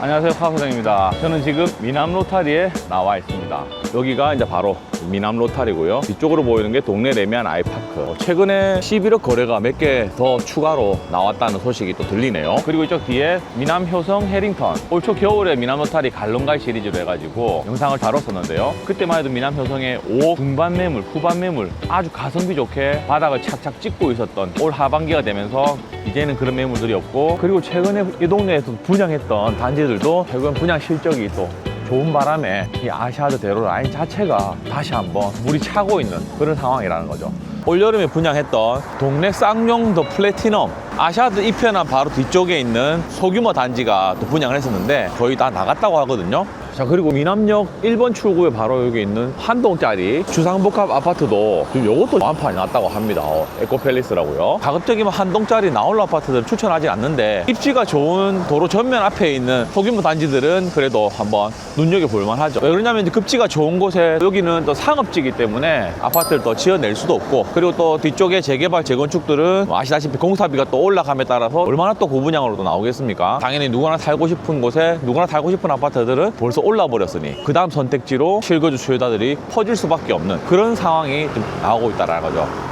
안녕하세요 카소장입니다. 저는 지금 미남 로타리에 나와 있습니다. 여기가 이제 바로 미남 로타리고요. 뒤쪽으로 보이는 게 동네 레미안 아이파크 어, 최근에 11억 거래가 몇 개 더 추가로 나왔다는 소식이 또 들리네요. 그리고 이쪽 뒤에 미남 효성 해링턴. 올 초 겨울에 미남 로타리 갈론가이 시리즈로 해가지고 영상을 다뤘었는데요. 그때만 해도 미남 효성의 5 중반 매물 후반 매물 아주 가성비 좋게 바닥을 착착 찍고 있었던 올 하반기가 되면서 이제는 그런 매물들이 없고 그리고 최근에 이 동네에서 분양했던 단지들도 최근 분양 실적이 또 좋은 바람에 이 아시아드 대로 라인 자체가 다시 한번 물이 차고 있는 그런 상황이라는 거죠. 올여름에 분양했던 동네 쌍용 더 플래티넘 아시아드 이편한 바로 뒤쪽에 있는 소규모 단지가 또 분양을 했었는데 거의 다 나갔다고 하거든요. 자 그리고 미남역 1번 출구에 바로 여기 있는 한동짜리 주상복합 아파트도 지금 이것도 완판이 났다고 합니다. 어, 에코팰리스라고요. 가급적이면 한동짜리 나홀로 아파트들 추천하지 않는데 입지가 좋은 도로 전면 앞에 있는 소규모 단지들은 그래도 한번 눈여겨볼 만하죠. 왜 그러냐면 급지가 좋은 곳에 여기는 또 상업지기 때문에 아파트를 더 지어낼 수도 없고 그리고 또 뒤쪽에 재개발 재건축들은 뭐 아시다시피 공사비가 또 올라감에 따라서 얼마나 또 고분양으로 또 나오겠습니까? 당연히 누구나 살고 싶은 곳에 누구나 살고 싶은 아파트들은 벌써 올라 버렸으니 그 다음 선택지로 실거주 수요자들이 퍼질 수밖에 없는 그런 상황이 좀 나오고 있다는 거죠.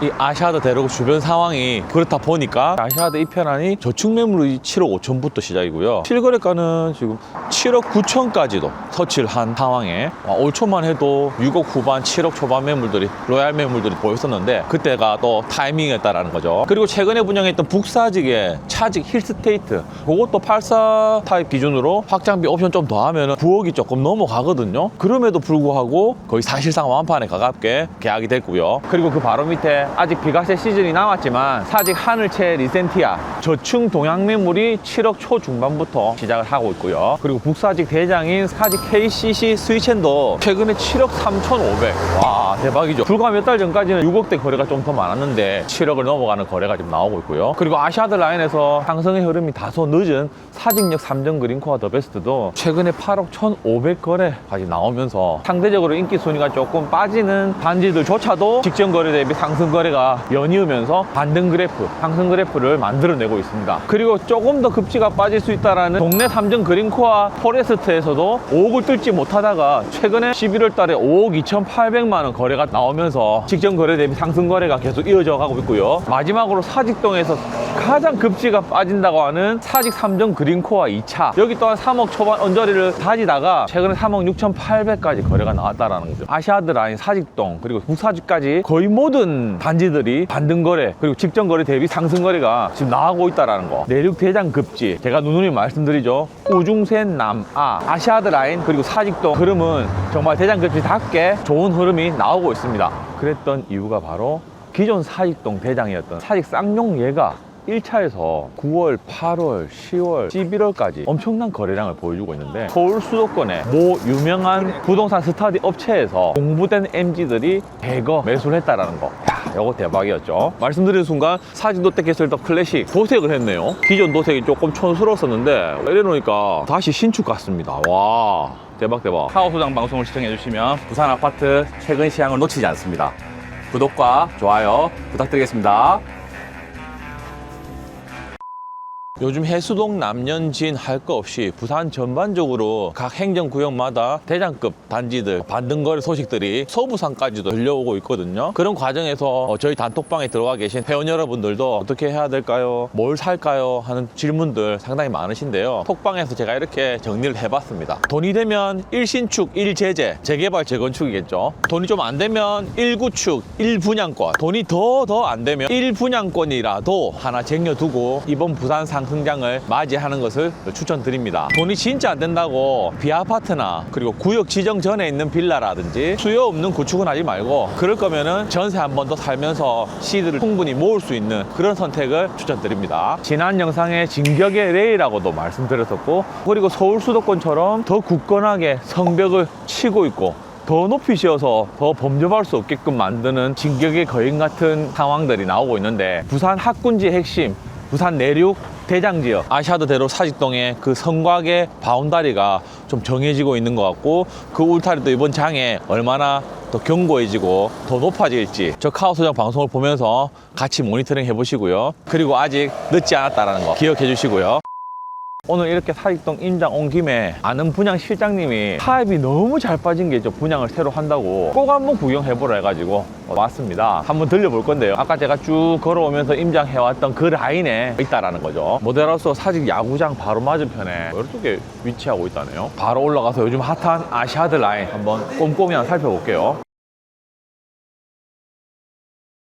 이 아시아드 대로구 주변 상황이 그렇다 보니까 아시아드 이편안이 저축 매물이 7억 5천부터 시작이고요. 실거래가는 지금 7억 9천까지도 터치를 한 상황에 아, 올 초만 해도 6억 후반, 7억 초반 매물들이 로얄 매물들이 보였었는데 그때가 또 타이밍이었다라는 거죠. 그리고 최근에 분양했던 북사직의 차직 힐스테이트 그것도 84 타입 기준으로 확장비 옵션 좀 더하면 9억이 조금 넘어가거든요. 그럼에도 불구하고 거의 사실상 완판에 가깝게 계약이 됐고요. 그리고 그 바로 밑에 아직 비과세 시즌이 남았지만 사직 하늘채 리센티아 저층 동양 매물이 7억 초중반부터 시작을 하고 있고요. 그리고 북사직 대장인 사직 KCC 스위첸도 최근에 7억 3,500. 와 대박이죠. 불과 몇 달 전까지는 6억대 거래가 좀 더 많았는데 7억을 넘어가는 거래가 지금 나오고 있고요. 그리고 아시아드 라인에서 상승의 흐름이 다소 늦은 사직역 3점 그린코어 더 베스트도 최근에 8억 1,500 거래까지 나오면서 상대적으로 인기 순위가 조금 빠지는 단지들조차도 직전 거래 대비 상승 거래가 연이으면서 반등 그래프, 상승 그래프를 만들어내고 있습니다. 그리고 조금 더 급지가 빠질 수 있다라는 동네 3점 그린코어 포레스트에서도 5억을 뚫지 못하다가 최근에 11월 달에 5억 2,800만 원 거래가 나오면서 직전 거래 대비 상승 거래가 계속 이어져 가고 있고요. 마지막으로 사직동에서 가장 급지가 빠진다고 하는 사직 3점 그린코어 2차 여기 또한 3억 초반 언저리를 다지다가 최근에 3억 6,800까지 거래가 나왔다라는 거죠. 아시아드 라인 사직동 그리고 북사직까지 거의 모든 단지들이 반등 거래 그리고 직전 거래 대비 상승 거래가 지금 나오고 있다라는 거. 내륙 대장 급지 제가 누누이 말씀드리죠. 우중센 남아 아시아드 라인 그리고 사직동 흐름은 정말 대장 급지답게 좋은 흐름이 나오고 있습니다. 그랬던 이유가 바로 기존 사직동 대장이었던 사직 쌍용예가 1차에서 9월, 8월, 10월, 11월까지 엄청난 거래량을 보여주고 있는데 서울 수도권의 모 유명한 부동산 스타디 업체에서 공부된 MG들이 대거 매수를 했다라는 거. 야, 이거 대박이었죠. 말씀드린 순간 사진도 떼겠을 더 클래식 도색을 했네요. 기존 도색이 조금 촌스러웠었는데 이래놓으니까 다시 신축 같습니다. 와. 대박 대박. 하우소장 방송을 시청해주시면 부산 아파트 최근 시향을 놓치지 않습니다. 구독과 좋아요 부탁드리겠습니다. 요즘 해수동 남년진 할 거 없이 부산 전반적으로 각 행정구역마다 대장급 단지들 반등거래 소식들이 서부산까지도 들려오고 있거든요. 그런 과정에서 어, 저희 단톡방에 들어와 계신 회원 여러분들도 어떻게 해야 될까요? 뭘 살까요? 하는 질문들 상당히 많으신데요. 톡방에서 제가 이렇게 정리를 해봤습니다. 돈이 되면 1신축, 1제재, 재개발, 재건축이겠죠. 돈이 좀 안 되면 1구축, 1분양권. 돈이 더 더 안 되면 1분양권이라도 하나 쟁여두고 이번 부산 상 승장을 맞이하는 것을 추천드립니다. 돈이 진짜 안 된다고 비아파트나 그리고 구역 지정 전에 있는 빌라라든지 수요 없는 구축은 하지 말고 그럴 거면은 전세 한 번 더 살면서 시드를 충분히 모을 수 있는 그런 선택을 추천드립니다. 지난 영상에 진격의 레이라고도 말씀드렸었고 그리고 서울 수도권처럼 더 굳건하게 성벽을 치고 있고 더 높이 지어서 더 범접할 수 없게끔 만드는 진격의 거인 같은 상황들이 나오고 있는데 부산 학군지의 핵심 부산 내륙 대장 지역 아시아드 대로 사직동의 그 성곽의 바운다리가 좀 정해지고 있는 것 같고 그 울타리도 이번 장에 얼마나 더 견고해지고 더 높아질지 저 카오 소장 방송을 보면서 같이 모니터링 해보시고요. 그리고 아직 늦지 않았다는 거 기억해 주시고요 오늘 이렇게 사직동 임장 온 김에 아는 분양 실장님이 타입이 너무 잘 빠진 게 있죠. 분양을 새로 한다고 꼭 한번 구경해보라 해가지고 왔습니다. 한번 들려볼 건데요. 아까 제가 쭉 걸어오면서 임장해왔던 그 라인에 있다라는 거죠. 모델하우스 사직 야구장 바로 맞은편에 이쪽에 위치하고 있다네요. 바로 올라가서 요즘 핫한 아시아드 라인 한번 꼼꼼히 한번 살펴볼게요.